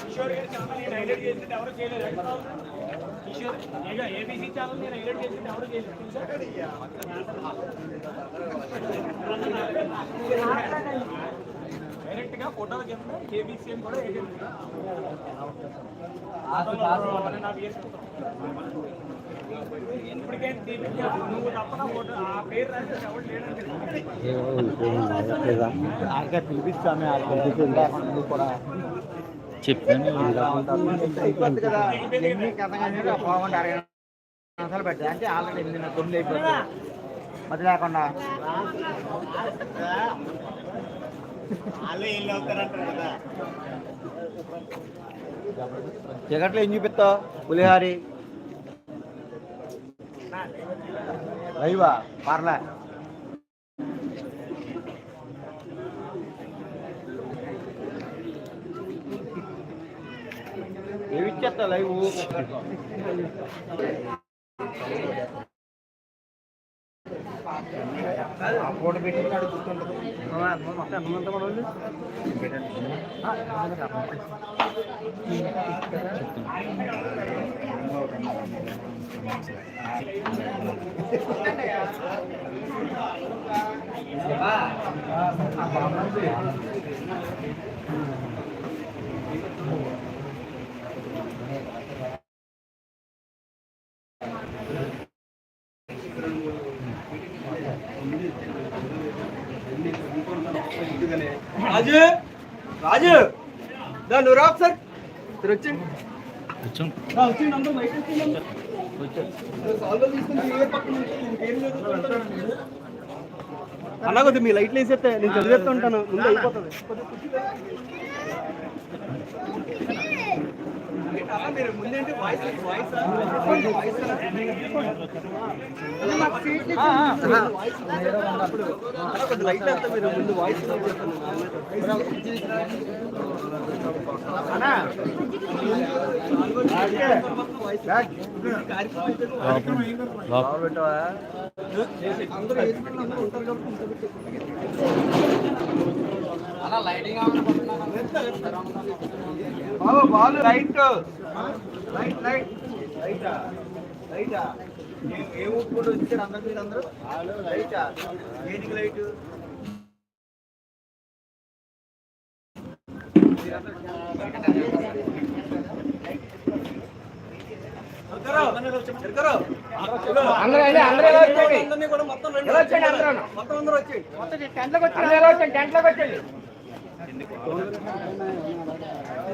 కిషోర్ గారి channel highlight చేసింది ఎవరు చేయలేదు డైరెక్ట్గా ఫోటోల కింద ఏబీసీ అని కూడా వేసింది. అని నాకు వేసుకుంటాం. ఇప్పటికే దీనికి నువ్వు తప్ప నా ఫోటో ఆ పేరు రాస్తే ఎవరు లేడంటే ఆర్కే పిలిపిస్తామే ఆర్కే కూడా చెప్పాను. అరవై అంటే ఆల్రెడీ తొమ్మిది అయిపోతుంది మధ్య లేకుండా చీకట్లో ఏం చూపిస్తావు? పులిహారి. లైవా పర్లే. ఏమి ఇచ్చేస్తా లైవ్? ఫోటో పెట్టినాడు గుర్తుండదు మొత్తం ఎంతమంది మనోళ్ళు రాజు రాజు. దా నువ్వు రా ఒకసారి ఇక్కడ వచ్చి. వచ్చింది అలా కొద్ది మీ లైట్లు వేసేస్తే నేను చదివేస్తూ ఉంటాను. ముందు అయిపోతుంది. వాయిస్ వాయిస్ కొద్ది లైట్ ముందు లైట్ లైట్ లైట్ లైటా లైటా ఏ ఊపుకుంటూ వచ్చాడు అందరు మీరు అందరూ లైటా ఏదికి లైట్ వచ్చేయండి మొత్తం టెంట్లోకి వచ్చి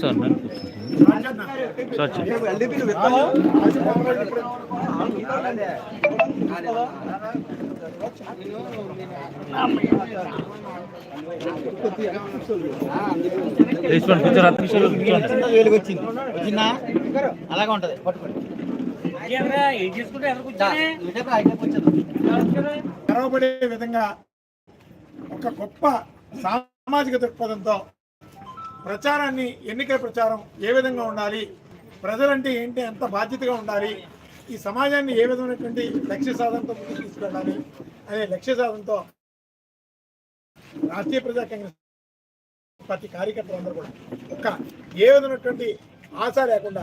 సార్ నన్ను సార్ చెప్పు. తీసుకోండి కూర్చోండి హత్తు నిమిషాలు కూర్చోండి వేలుగు వచ్చింది వచ్చిందా? అలాగే ఉంటది పట్టుకోండి. గర్వపడే విధంగా ఒక గొప్ప సామాజిక దృక్పథంతో ప్రచారాన్ని ఎన్నికల ప్రచారం ఏ విధంగా ఉండాలి? ప్రజలంటే ఏంటి? ఎంత బాధ్యతగా ఉండాలి? ఈ సమాజాన్ని ఏ విధమైనటువంటి లక్ష్య సాధనతో ముందుకు తీసుకెళ్ళాలి అనే లక్ష్య సాధనతో రాష్ట్రీయ ప్రజా కాంగ్రెస్ పార్టీ కార్యకర్తలందరూ కూడా ఒక్క ఏ విధమైనటువంటి ఆశ లేకుండా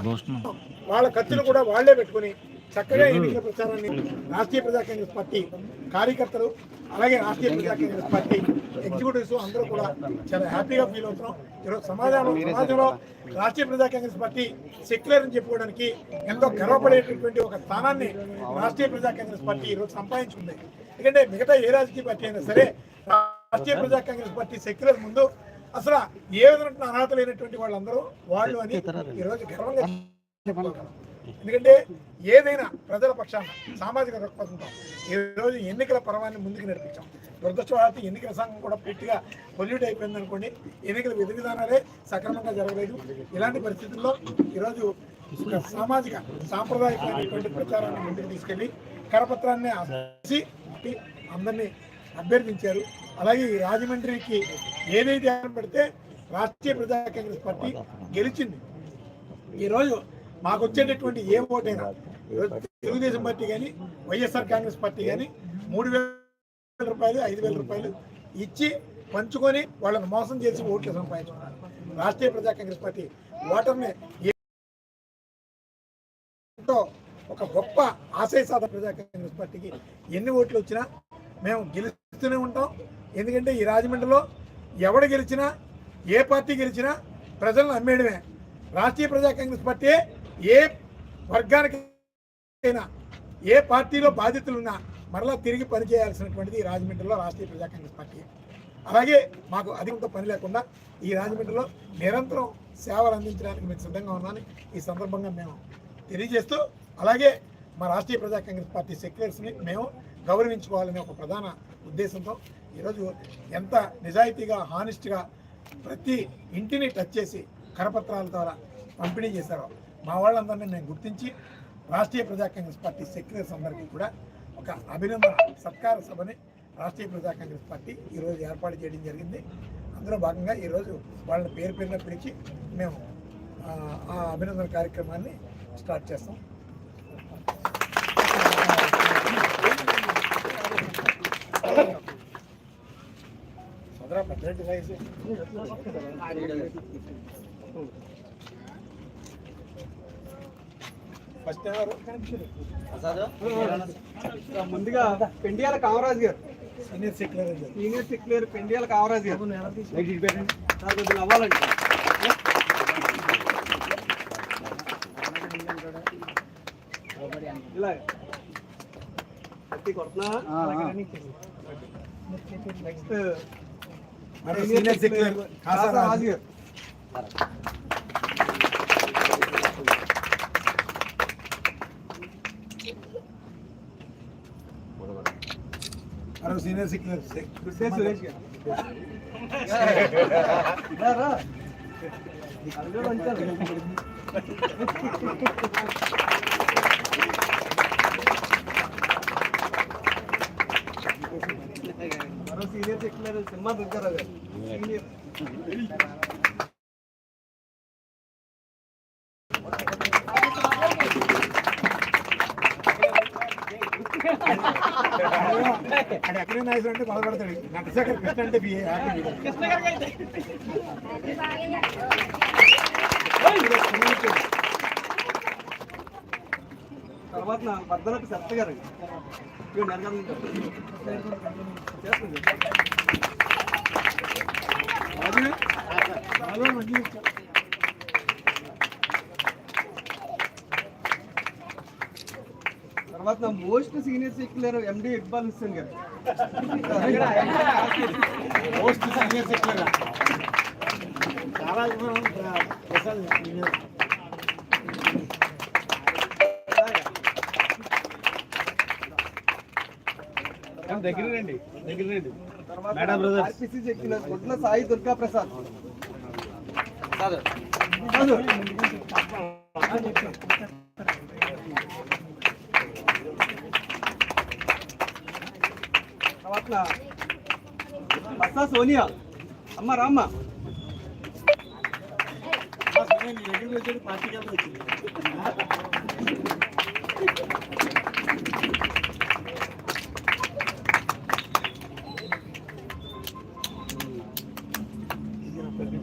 వాళ్ళ ఖర్చులు కూడా వాళ్ళే పెట్టుకుని చక్కగా ఎన్నికల ప్రచారాన్ని రాష్ట్రీయ ప్రజా కాంగ్రెస్ పార్టీ కార్యకర్తలు అలాగే రాష్ట్రీయ ప్రజా కాంగ్రెస్ పార్టీ ఎగ్జిక్యూటివ్స్ అందరూ కూడా చాలా హ్యాపీగా ఫీల్ అవుతున్నాం. ఈరోజు సమాజంలో సమాజంలో రాష్ట్రీయ ప్రజా కాంగ్రెస్ పార్టీ సెక్యులర్ అని చెప్పుకోవడానికి ఎంతో గర్వపడేటటువంటి ఒక స్థానాన్ని రాష్ట్రీయ ప్రజా కాంగ్రెస్ పార్టీ ఈరోజు సంపాదించుకుంది. ఎందుకంటే మిగతా ఏ రాజకీయ పార్టీ అయినా సరే రాష్ట్రీయ ప్రజా కాంగ్రెస్ పార్టీ సెక్యులర్ ముందు అసలు ఏ విధమైన అర్హత లేనటువంటి వాళ్ళందరూ వాళ్ళు అని ఈరోజు గర్వంగా ఎందుకంటే ఏదైనా ప్రజల పక్షాన సామాజిక దృక్పథంతో ఈరోజు ఎన్నికల పర్వాన్ని ముందుకు నడిపించాం. దురదృష్టవశాత్తు ఎన్నికల సంఘం కూడా పూర్తిగా పొల్యూట్ అయిపోయింది అనుకోండి. ఎన్నికల విధి విధానాలే సక్రమంగా జరగలేదు. ఇలాంటి పరిస్థితుల్లో ఈరోజు సామాజిక సాంప్రదాయకమైనటువంటి ప్రచారాన్ని ముందుకు తీసుకెళ్ళి కరపత్రాన్ని అందరినీ అభ్యర్థించారు. అలాగే రాజమండ్రికి ఏదైతే పెడితే రాష్ట్రీయ ప్రజా కాంగ్రెస్ పార్టీ గెలిచింది. ఈరోజు మాకు వచ్చేటటువంటి ఏ ఓటైనా తెలుగుదేశం పార్టీ కానీ వైఎస్ఆర్ కాంగ్రెస్ పార్టీ కానీ మూడు వేల రూపాయలు ఐదు వేల రూపాయలు ఇచ్చి పంచుకొని వాళ్ళని మోసం చేసి ఓట్లు సంపాదించుకున్నారు. రాష్ట్రీయ ప్రజా కాంగ్రెస్ పార్టీ ఓటర్ని ఒక గొప్ప ఆశయ సాధన ప్రజా కాంగ్రెస్ పార్టీకి ఎన్ని ఓట్లు వచ్చినా మేము గెలుస్తూనే ఉంటాం. ఎందుకంటే ఈ రాజమండ్రిలో ఎవడు గెలిచినా ఏ పార్టీ గెలిచినా ప్రజలను అమ్మేయడమే. రాష్ట్రీయ ప్రజా కాంగ్రెస్ పార్టీ ఏ వర్గానికి అయినా ఏ పార్టీలో బాధితులున్నా మరలా తిరిగి పనిచేయాల్సినటువంటిది ఈ రాజమండ్రిలో రాష్ట్రీయ ప్రజా కాంగ్రెస్ పార్టీ. అలాగే మాకు అధికంతో పని లేకుండా ఈ రాజమండ్రిలో నిరంతరం సేవలు అందించడానికి మేము సిద్ధంగా ఉన్నాను. ఈ సందర్భంగా మేము తెలియజేస్తూ అలాగే మా రాష్ట్రీయ ప్రజా కాంగ్రెస్ పార్టీ సెక్రటరీస్ని మేము గౌరవించుకోవాలనే ఒక ప్రధాన ఉద్దేశంతో ఈరోజు ఎంత నిజాయితీగా హానెస్ట్గా ప్రతి ఇంటిని టచ్ చేసి కరపత్రాల ద్వారా పంపిణీ చేశారో మా వాళ్ళందరినీ నేను గుర్తించి రాష్ట్రీయ ప్రజా కాంగ్రెస్ పార్టీ సెక్రటరీస్ అందరికీ కూడా ఒక అభినందన సత్కార సభని రాష్ట్రీయ ప్రజా కాంగ్రెస్ పార్టీ ఈరోజు ఏర్పాటు చేయడం జరిగింది. అందులో భాగంగా ఈరోజు వాళ్ళని పేరు పేరున పిలిచి మేము ఆ, అభినందన కార్యక్రమాన్ని స్టార్ట్ చేస్తాం. సదరా ముందుగా Pendiyala Kamaraju garu. Senior secretary senior secular Pendiyala Kamaraju garu. Sir కొద్దిగా అవ్వాలండి. ఇలా. ఎత్తి కొడుతున్నా నెక్స్ట్ మరి సీనియర్ సెక్రటరీ కాసా రాజు గారు. మరో సీనియర్ సెక్రటరీ గుడ్డే సురేష్ గారు రా. అల్లుడు వంచారు. మరో సీనియర్ సెక్యులర్ సింహ దుర్గారావు గారు సీనియర్ అక్కడ ఎక్కడే నాయకుడు అంటే బాధపడతాడు నటశేఖర్ కృష్ణ అంటే బిఏ తర్వాత నా బద్దలపు సత్త గారు. చేస్తుంది. తర్వాత most senior secular MD Iqbal Hussain garu. Post senior secretary చాలా ప్రసాద్ senior. దగ్గర రండి దగ్గర రండి తర్వాత ఆర్పిసి సెక్యులర్ గుడ్ల సాయి దుర్గా ప్రసాద్ కాదు. బస్సా సోనియా. అమ్మ రామ్మ.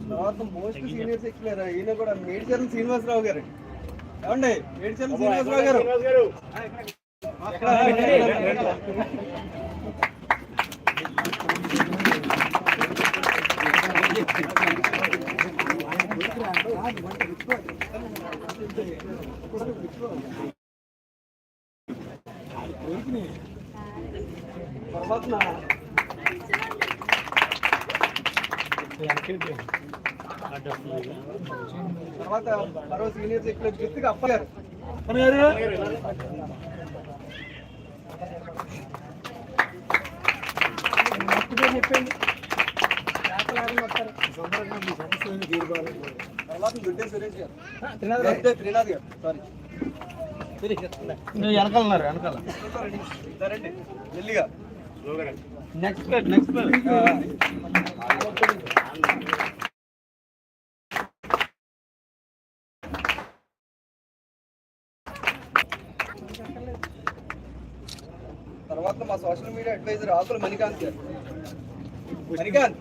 తర్వాత మోస్ట్ సీనియర్ సెక్యులర్ ఈయన కూడా మేడిచర్ల శ్రీనివాసరావు గారు. ఏమండి? మేడిచర్ల శ్రీనివాసరావు గారు. తర్వాత తర్వాత మరో సీనియర్ సెక్యులర్ గుర్తుగా గారు? చెప్పండి సందర్భంగా మీ సమస్యలను తీరుకోవాలి వెనకాలన్నారు వెనకాల సరేండి. మెల్లిగా. నెక్స్ట్ నెక్స్ట్ తర్వాత మా social media advisor Akula Manikanth garu. Manikanth.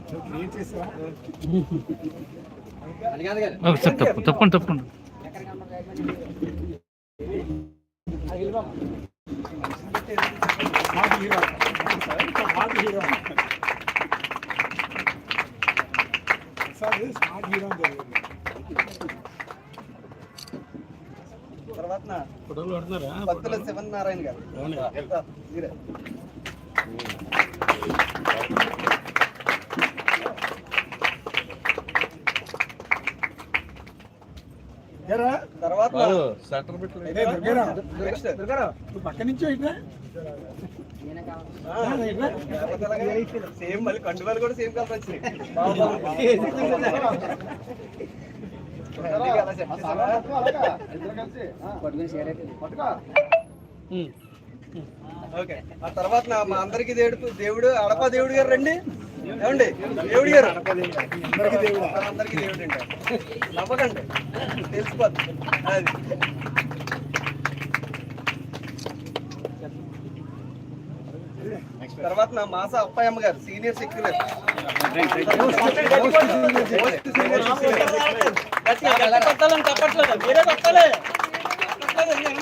ఏం చేసావా మణికాంత్ గారు ఒకసారి తప్పు తప్పండి తప్పండి smart hero smart hero sir smart hero అని జరిగింది తర్వాత ఫోటోలు పడుతున్నారా పత్తుల శివన్ నారాయణ గారు తర్వాత పక్క నుంచి? సేమ్ మళ్ళీ కండువాలు కూడా సేమ్ కలిసి? ఓకే. ఆ తర్వాత నా- మా అందరికి దేవుడు దేవుడు అడప దేవుడు గారు రండి. ఏమండి? దేవుడు గారు. అందరికీ దేవుడా? అందరికి దేవుడు అండి. నవ్వకండి తెలిసిపోద్ది. అది. తర్వాత నా మాస అప్పాయమ్మ గారు సీనియర్ సెక్యులర్. మీరే కొట్టాలి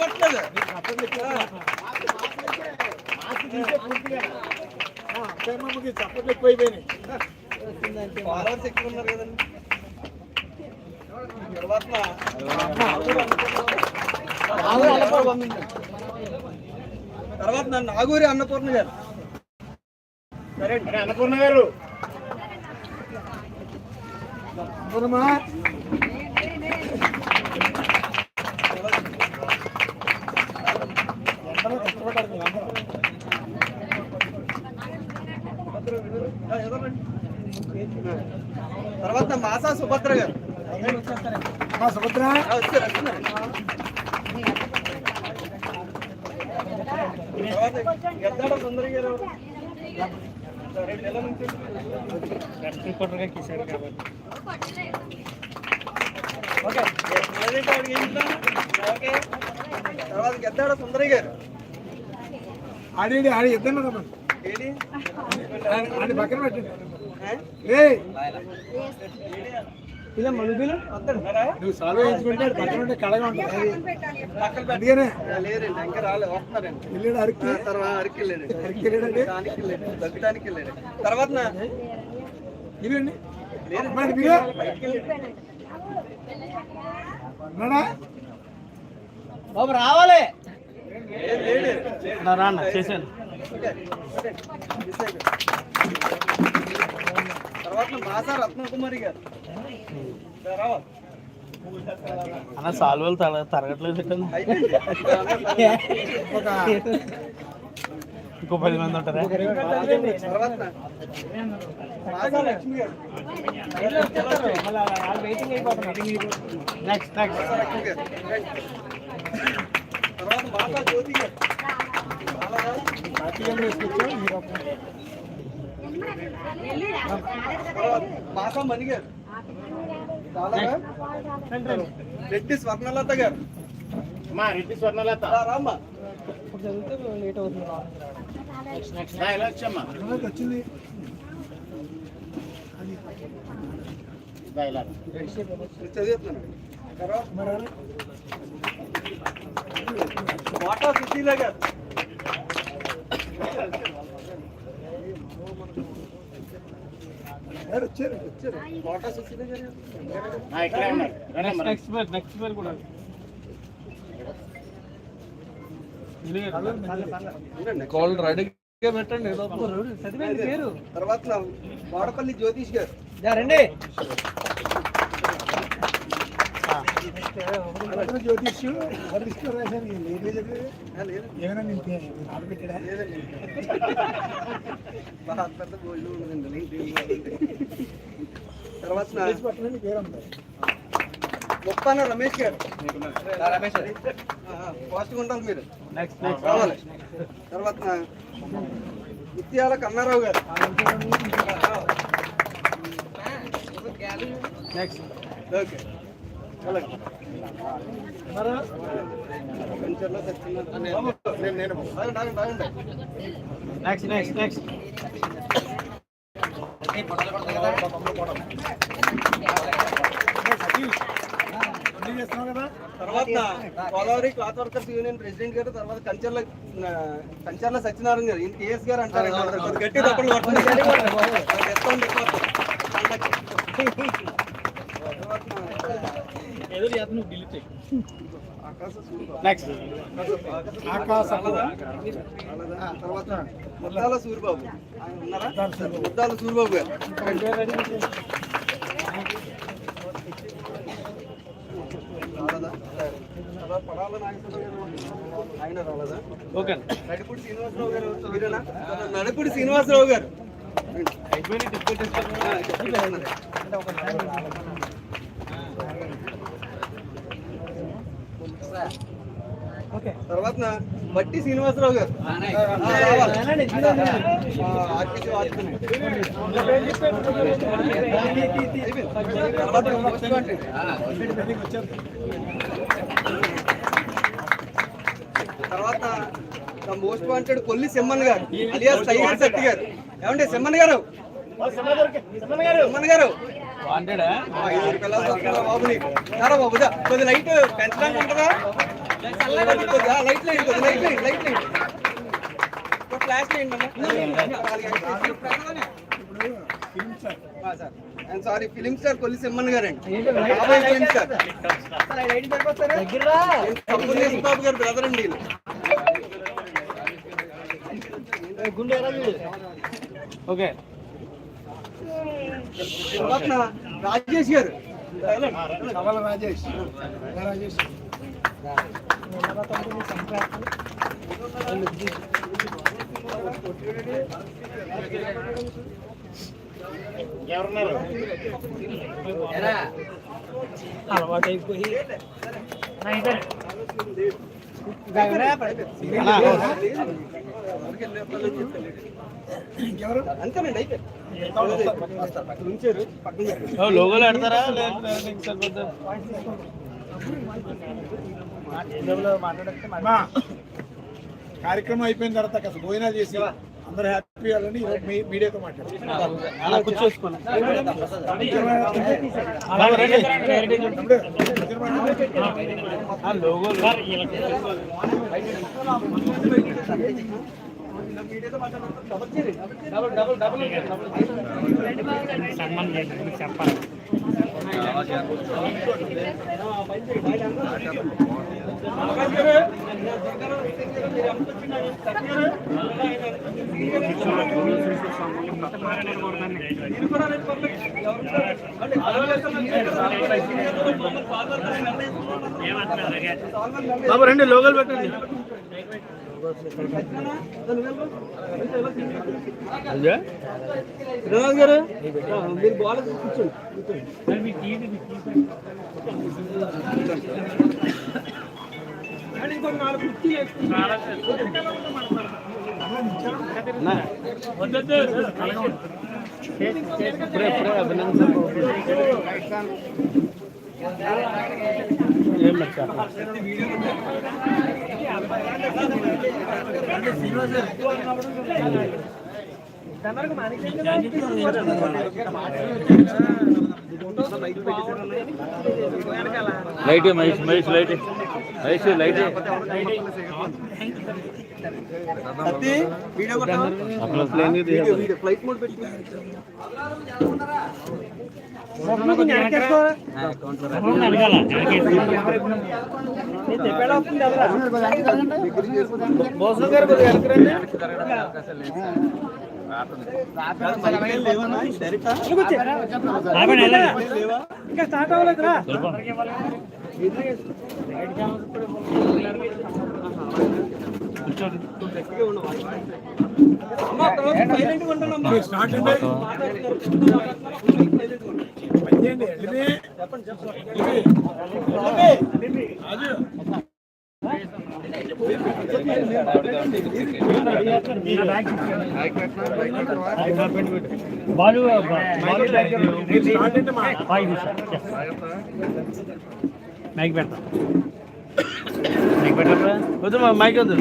కొట్టలేదు, అత్తమ్మకి చప్పట్లు ఎక్కువైపోయినాయి. ఫాలోవర్స్ ఎక్కువ ఉన్నారు కదండి. తర్వాత తర్వాత నా నాగూరి అన్నపూర్ణ గారు. సరే అండి. అన్నపూర్ణ గారు. అన్నపూర్ణమా? ఎంతలో కష్టపడ్డారు మీరందరూ. ఆ, ఏదో రండి. తర్వాత మాసా సుభద్ర గారు. మా సుభద్ర? ఎద్దాడ సుందరి గారు? సరే, ఎలా నుంచి ఓకే. వాడికి ఏం ఇద్దాం? ఓకే. తర్వాత గెద్దాడ సుందరి గారు. ఆడి ఆడి ఇద్దరు పక్కన పెట్టండి. ఇలా మలుగులు వస్తాడు మరా? నువ్వు సాల్వ్ వేయించుకుంటే పక్కన ఉంటే కడగా ఉంటుంది అది పక్కన పెట్ట- అందుకనే లేరండి ఇంకా రాలేదు వస్తున్నారండి వెళ్ళాడు అరికి తర్వాత అరకు వెళ్ళాడు అరికి వెళ్ళాడండి దానికి వెళ్ళాడు దగ్గడానికి వెళ్ళాడు తర్వాత నా ఇదండి లేదు. మరి మీరు వెళ్ళాడు. బాబు రావాలి లేడు, రాన్న చేశాను అన్న సాల్వలు తరగట్లేదు ఇంకో పది మంది ఉంటారా? నెక్స్ట్ నెక్స్ట్ తర్వాత జ్యోతి గారు పార్టీ ఏం వేసుకొచ్చావు మీరు ఒక- తర్వాత మాసా మణి గారు? రెడ్డి స్వర్ణలత గారు. మా రెడ్డి స్వర్ణలత. రామ్మా. వచ్చమ్మా ఎవరికి వచ్చింది దా ఇలా నేను చదువుతున్నాను తర్వాత మరి వాటా సుశీల గారు ఎవరు వచ్చారు వచ్చారు వాటా సుశీల గారు ఆ, ఇక్కడే ఉన్నారు రండమ్మా, రండి. నెక్స్ట్ పేరు నెక్స్ట్ పేరు కూడా కాల్ రెడీగా పెట్టండి ఏదో పేరు. తర్వాత వాడపల్లి జ్యోతిష్ గారు. అందరూ జ్యోతిష్యులు ఏమైనా నేను బాగా పెద్ద గోల్డ్ తర్వాత ముప్పాన రమేష్ గారు రమేష్ ఫాస్ట్గా ఉండాలి మీరు నెక్స్ట్ రావాలి తర్వాత Nityala Kannarao garu next okay next next next అన్నీ చేస్తున్నావు కదా తర్వాత Godavari cloth workers union president garu తర్వాత కంచర్ల కంచర్ల సత్యనారాయణ గారు. ఇంత కేఎస్ గారు అంటారు. గట్టి తప్పులు ముద్దాల సూరిబాబు ముద్దాల సూరిబాబు గారు నడిపూడి శ్రీనివాసరావు గారు మీరేనా నడిపూడి శ్రీనివాసరావు గారు అయిపోయింది టికెట్ ఆ, చెప్పండి. తర్వాత నా బట్టి శ్రీనివాసరావు గారు. తర్వాత మోస్ట్ వాంటెడ్ కొల్లి సెమ్మన్ గారు అలియాస్ టైగర్ శక్తి గారు. ఏమండి సెమ్మన్ గారు. సెమ్మన్ గారు. బాబు. కొద్ది లైట్ పెంచడానికి ఉంటుందా? కొద్దిగా లైట్ లైట్ కొద్ది light light light light flash sir. Sorry film star Kolli సెమ్మన్ గారండి కాబోయే ఫిలిం స్టార్ తప్పులు చేసిన బాబు గారు బ్రదర్ అండి వీళ్ళు. ఓకే. రాజేష్ గారు. కవల రాజేష్. రాజేష్. ఎవరున్నారు? అలవాటు అయిపోయి అంతేనండి పెట్టండి. లోగోలు ఆడతారా? కార్యక్రమం అయిపోయిన తర్వాత కాస్త భోజనాలు చేసి అందరూ హ్యాపీ అవ్వాలని ఈరోజు మీడియాతో మాట్లాడారు. అలా కూర్చోసుకోండి ఆ బాబు రండి లోగోలు పెట్టండి. వినోద్ గారు? మీరు బాల్ కూర్చోండి అభినందన light Mahesh Mahesh light Mahesh light video flight mode పెట్టి ఇంకా స్టార్ట్ అవ్వలేదురా మీరు స్టార్ట్ అంటే పనిచేయండి వెళ్ళిపోయి. వెళ్ళిపోయి. రాజు. బాలు మైక్ పెడతా మైక్ పెట్టరా వద్దు మైక్ వద్దు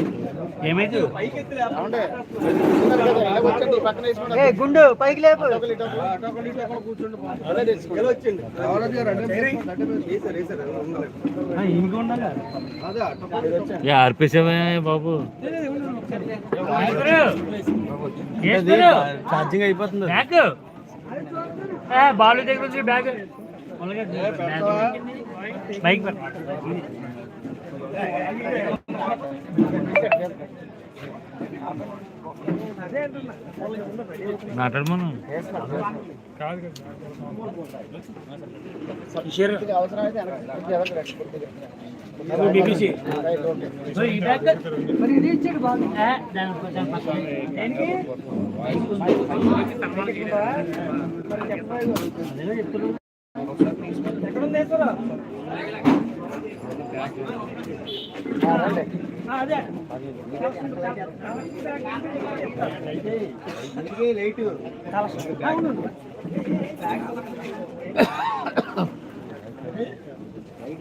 ఏమైతే గుండు పైకి లేపు. ఇంక ఉండాలి. ఆర్పేసావా బాబు? ఛార్జింగ్ అయిపోతుంది. బ్యాగ్? బాలు దగ్గర నుంచి బ్యాగ్. పెట్ట మాట్లాడమను. ఎక్కడుంది వేసుకోరా అదే లైట్ అవును లైట్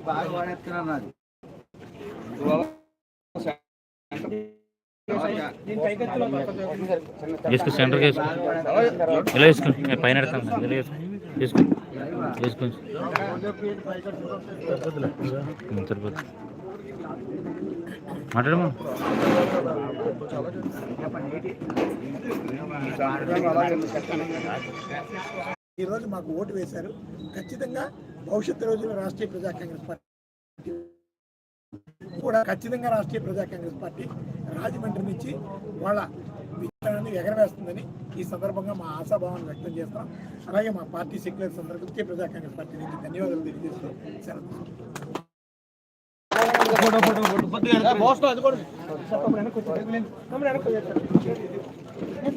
బాగా వాడేస్తున్నాను ఇలా వేసుకో నేను పైన ఎడతాను ఇలా వేసుకో వేసుకో వేసుకో. ఉం, సరిపోతుంది. మాట్లాడమా ఈ రోజు మాకు ఓటు వేశారు. ఖచ్చితంగా భవిష్యత్తు రోజుల్లో రాష్ట్రీయ ప్రజా కాంగ్రెస్ పార్టీ కూడా ఖచ్చితంగా రాష్ట్రీయ ప్రజా కాంగ్రెస్ పార్టీ రాజమండ్రి నుంచి వాళ్ళ విజయాన్ని ఎగరవేస్తుందని ఈ సందర్భంగా మా ఆశాభావాన్ని వ్యక్తం చేస్తాం. అలాగే మా పార్టీ సెక్యులర్స్ అందరికీ ప్రజా కాంగ్రెస్ పార్టీ నుంచి ధన్యవాదాలు తెలియజేస్తూ సెలవు కొద్దిగా వెనక- వెనక్కి వచ్చి- వెనక్కి వచ్చి-